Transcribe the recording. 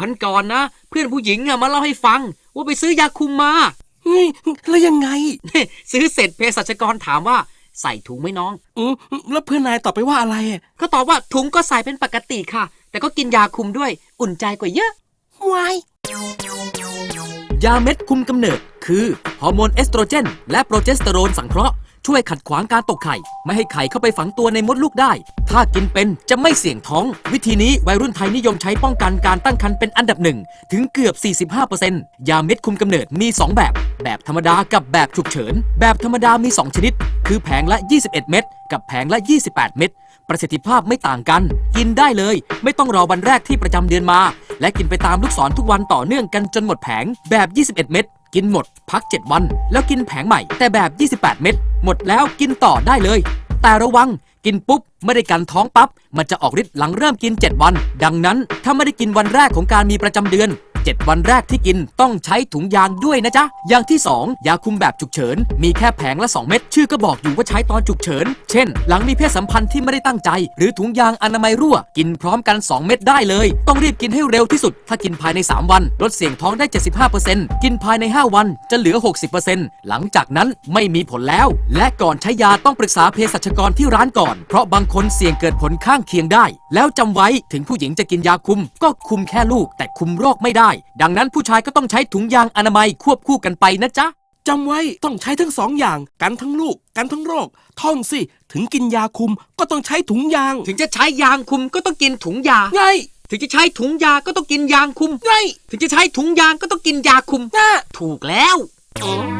วันก่อนนะ เพื่อนผู้หญิงอะมาเล่าให้ฟัง ว่าไปซื้อยาคุมมาเฮ้ยแล้วยังไง ซื้อเสร็จเภสัชกรถามว่าใส่ถุงไหมน้องอืมแล้วเพื่อนนายตอบไปว่าอะไรอะก็ตอบว่าถุงก็ใส่เป็นปกติค่ะ แต่ก็กินยาคุมด้วยอุ่นใจกว่าเยอะวายยาเม็ดคุมกำเนิด คือ ฮอร์โมนเอสโตรเจน และโปรเจสเตอโรนสังเคราะห์ ช่วยขัดขวางการตกไข่ ไม่ให้ไข่เข้าไปฝังตัวในมดลูกได้ ถ้ากินเป็นจะไม่เสี่ยงท้อง วิธีนี้วัยรุ่นไทยนิยมใช้ป้องกันการตั้งครรภ์เป็นอันดับหนึ่งถึงเกือบ 45%ยาเม็ดคุมกำเนิดมี 2 แบบ แบบธรรมดากับแบบฉุกเฉิน แบบธรรมดามี 2 ชนิด คือแผงละ 21 เม็ดกับแผงละ 28 เม็ดประสิทธิภาพไม่ต่างกัน กินได้เลย ไม่ต้องรอวันแรกที่ประจำเดือนมา และกินไปตามลูกศรทุกวันต่อเนื่องกันจนหมดแผงแบบ 21 เม็ดกินหมด พัก 7 วัน แล้วกินแผงใหม่แต่แบบ 28 เม็ด หมดแล้วกินต่อได้เลย แต่ระวังกินปุ๊บไม่ได้กันท้องปั๊บมันจะออกฤทธิ์หลังเริ่มกิน 7 วัน ดังนั้นถ้าไม่ได้กินวันแรกของการมีประจำเดือน 7 วันแรกที่กินต้องใช้ถุงยางด้วยนะจ๊ะ อย่างที่ 2 ยาคุมแบบฉุกเฉิน มีแค่แผงละ 2 เม็ดชื่อก็บอกอยู่ว่าใช้ตอนฉุกเฉิน เช่น หลังมีเพศสัมพันธ์ที่ไม่ได้ตั้งใจ หรือถุงยางอนามัยรั่ว กินพร้อมกัน 2 เม็ดได้เลย ต้องรีบกินให้เร็วที่สุด ถ้ากินภายใน 3 วัน ลดเสี่ยงท้องได้ 75%กินภายใน 5 วันจะเหลือ 60%หลังจากนั้นไม่มีผลแล้ว และก่อนใช้ยาต้องปรึกษาเภสัชกรที่ร้านก่อน เพราะบางคนเสี่ยงเกิดผลข้างเคียงได้ แล้วจำไว้ถึงผู้หญิงจะกินยาคุม ก็คุมแค่ลูกแต่คุมโรคไม่ได้ดังนั้นผู้ชายก็ต้องใช้ถุงยางอนามัยควบคู่กันไปนะจ๊ะ จำไว้ต้องใช้ทั้งสองอย่าง กันทั้งลูก กันทั้งโรค ท่องสิ ถึงกินยาคุมก็ต้องใช้ถุงยาง ถึงจะใช้ยางคุมก็ต้องกินถุงยา ไง ถึงจะใช้ถุงยาก็ต้องกินยางคุม ไง ถึงจะใช้ถุงยางก็ต้องกินยาคุมน่าถูกแล้วอ๋อ